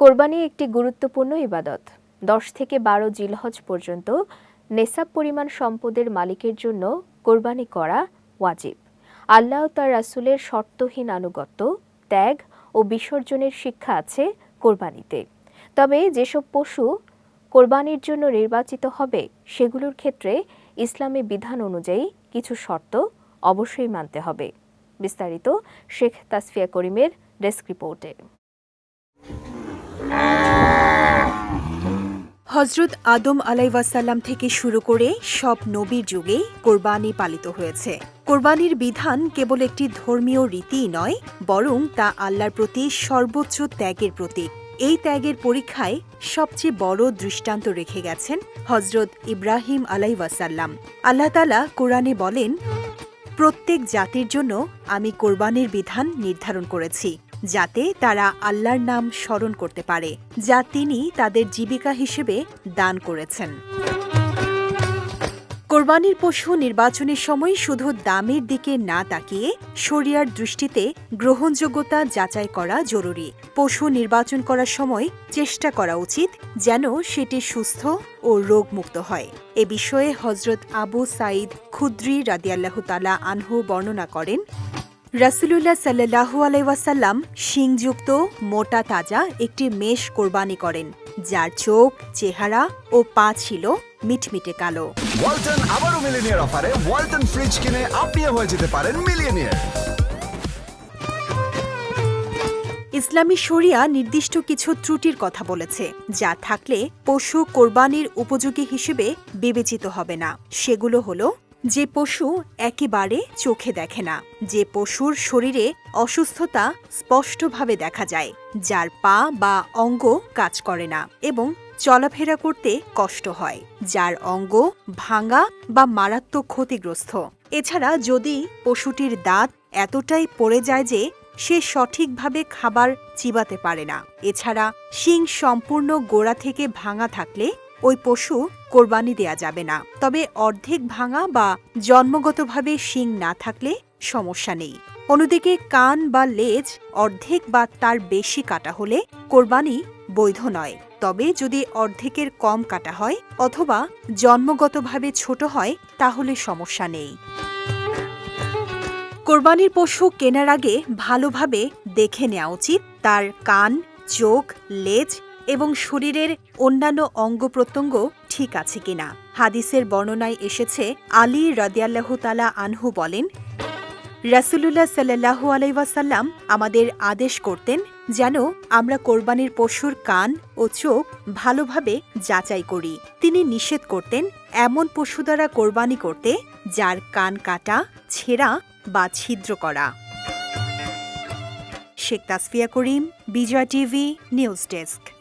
কোরবানি একটি গুরুত্বপূর্ণ ইবাদত। দশ থেকে বারো জিলহজ পর্যন্ত নেসাব পরিমাণ সম্পদের মালিকের জন্য কোরবানি করা ওয়াজিব। আল্লাহ তার রাসূলের শর্তহীন আনুগত্য, ত্যাগ ও বিসর্জনের শিক্ষা আছে কোরবানিতে। তবে যেসব পশু কোরবানির জন্য নির্বাচিত হবে, সেগুলোর ক্ষেত্রে ইসলামী বিধান অনুযায়ী কিছু শর্ত অবশ্যই মানতে হবে। বিস্তারিত শেখ তাসফিয়া করিমের ডেস্ক রিপোর্টে। হজরত আদম আলাইসাল্লাম থেকে শুরু করে সব নবীর যুগেই কোরবানি পালিত হয়েছে। কোরবানির বিধান কেবল একটি ধর্মীয় রীতিই নয়, বরং তা আল্লাহর প্রতি সর্বোচ্চ ত্যাগের প্রতীক। এই ত্যাগের পরীক্ষায় সবচেয়ে বড় দৃষ্টান্ত রেখে গেছেন হজরত ইব্রাহিম আলাইসাল্লাম আল্লাহ তালা কোরআনে বলেন, প্রত্যেক জাতির জন্য আমি কোরবানির বিধান নির্ধারণ করেছি। যাতে তারা আল্লাহর নাম স্মরণ করতে পারে, যা তিনি তাদের জীবিকা হিসেবে দান করেছেন। কোরবানির পশু নির্বাচনের সময় শুধু দামের দিকে না তাকিয়ে শরিয়ার দৃষ্টিতে গ্রহণযোগ্যতা যাচাই করা জরুরি। পশু নির্বাচন করার সময় চেষ্টা করা উচিত যেন সেটি সুস্থ ও রোগমুক্ত হয়। এ বিষয়ে হজরত আবু সাইদ খুদ্রি রাদিয়াল্লাহ তালা আনহু বর্ণনা করেন রাসুলুল্লাহ সাল্লাহু আলাইসাল্লাম শিংযুক্ত মোটা তাজা একটি মেষ কোরবানি করেন যার চোখ চেহারা ও পা ছিল মিটমিটে কালো। ওয়ালটন আবারও মিলিনিয়ার অফারে ওয়ালটন ফ্রিজ কিনে আপনিও হয়ে যেতে পারেন মিলিয়নিয়ার। ইসলামী শরিয়া নির্দিষ্ট কিছু ত্রুটির কথা বলেছে যা থাকলে পশু কোরবানির উপযোগী হিসেবে বিবেচিত হবে না। সেগুলো হলো যে পশু একেবারে চোখে দেখে না, যে পশুর শরীরে অসুস্থতা স্পষ্টভাবে দেখা যায়, যার পা বা অঙ্গ কাজ করে না এবং চলাফেরা করতে কষ্ট হয়, যার অঙ্গ ভাঙা বা মারাত্মক ক্ষতিগ্রস্ত। এছাড়া যদি পশুটির দাঁত এতটাই পড়ে যায় যে সে সঠিকভাবে খাবার চিবাতে পারে না, এছাড়া শিং সম্পূর্ণ গোড়া থেকে ভাঙা থাকলে ওই পশু কোরবানি দেয়া যাবে না। তবে অর্ধেক ভাঙা বা জন্মগতভাবে শিং না থাকলে সমস্যা নেই। অন্যদিকে কান বা লেজ অর্ধেক বা তার বেশি কাটা হলে কোরবানি বৈধ নয়। তবে যদি অর্ধেকের কম কাটা হয় অথবা জন্মগতভাবে ছোট হয়, তাহলে সমস্যা নেই। কোরবানির পশু কেনার আগে ভালোভাবে দেখে নেওয়া উচিত তার কান, চোখ, লেজ এবং শরীরের অন্যান্য অঙ্গ প্রত্যঙ্গ ঠিক আছে কিনা। হাদিসের বর্ণনায় এসেছে, আলী রাদিয়াল্লাহু তালা আনহু বলেন, রাসুলুল্লাহ সাল্লাহু আলাইসাল্লাম আমাদের আদেশ করতেন যেন আমরা কোরবানির পশুর কান ও চোখ ভালোভাবে যাচাই করি। তিনি নিষেধ করতেন এমন পশু দ্বারা কোরবানি করতে যার কান কাটা, ছেঁড়া বা ছিদ্র করা। Sheikh Tasfia Karim, Bijoy TV, news desk.